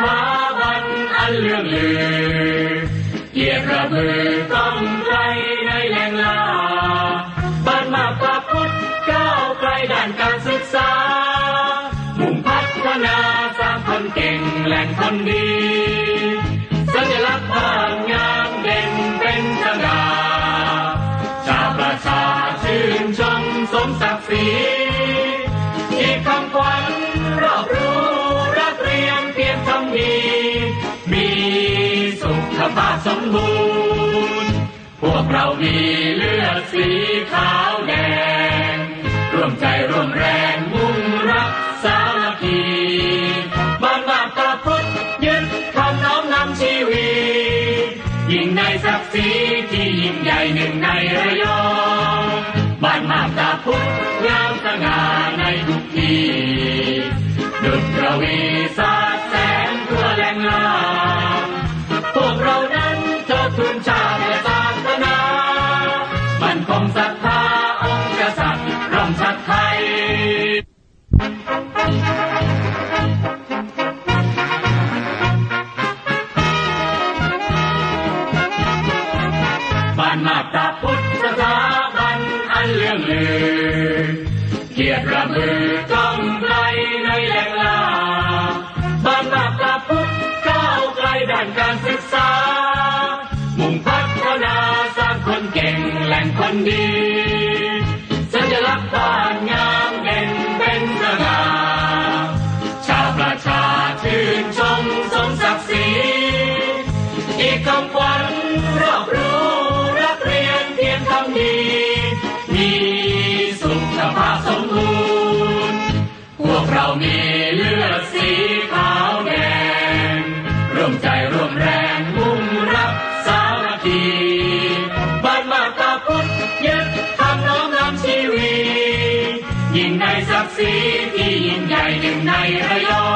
ถาบันอันเลื่องลือเกียรติระเบือต้องไกลในแหล่งลาบันมาพระพุทธก้าวไกลด้านการศึกษา มุ่งพัฒนาสร้างคนเก่งแหล่งคนดี สัญลักษณ์บางงามเด่นเป็นสง่าชาประชาชื่นชมสมศักดิ์ศรี สมบูรณ์ พวกเรามีเลือดสีขาวแดง ร่วมใจร่วมแรงมุ่งรักสามัคคีบ้านมาตาพุทธยึดคำน้อมนำชีวิตยิ่งในศักดิ์ศรีที่ยิ่งใหญ่หนึ่งในระยองบ้านมาตาพุทธงามสง่าในทุกทีดุจกระวีานมาตาพุทธสถาบันอันเลื่องลือ เกียรติระมือกล้องไกลในแหล่งลาบ้านมาตาพุทธก้าวไกลด้านการศึกษา มุ่งพัฒนาสร้างคนเก่งแหล่งคนดี สัญลักษณ์บ้านงามเด่นเป็นสง่าชาวประชาชื่นชมสมศักดิ์ศรีอีกคำวัญ สิที่ยิ่งใหญ่หนึ่งในระยอง